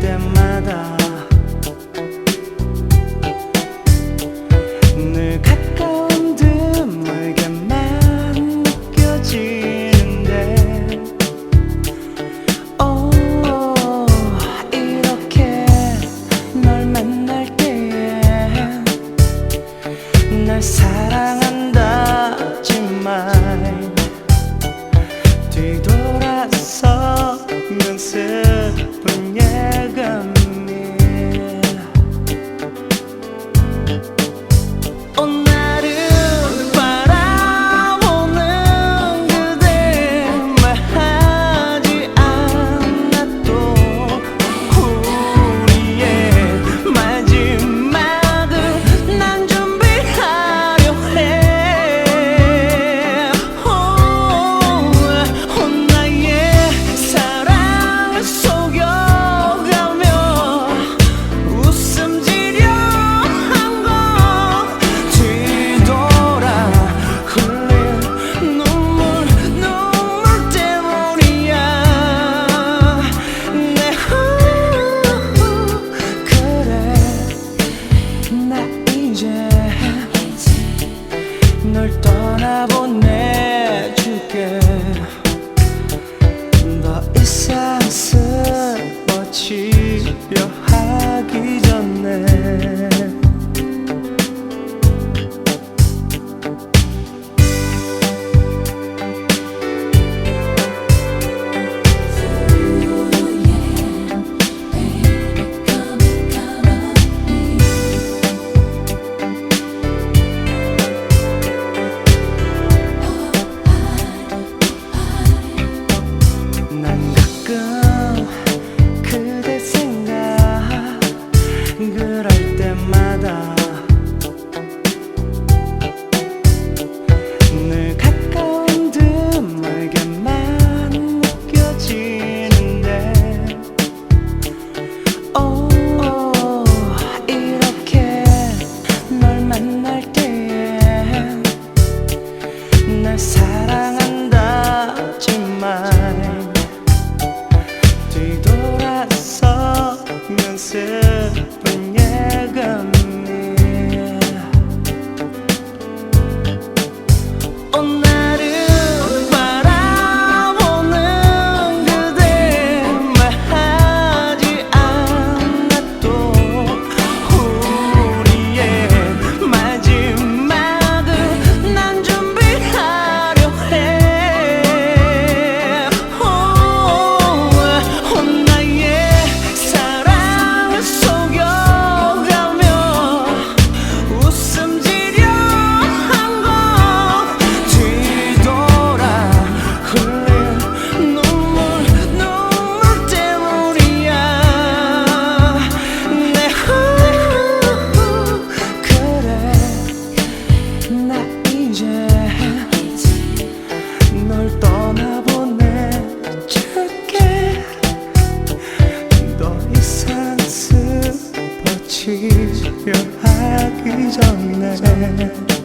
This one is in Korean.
때마다 늘 가까운 듯 멀게만 느껴지는데. 오, 이렇게 널 만날 때에 날 사랑한다 하지만 뒤돌아서면서 사랑한다지만 뒤돌아서면서 나 이제 널 떠나보내줄게. 더 이상 슬퍼지려 하기 전에.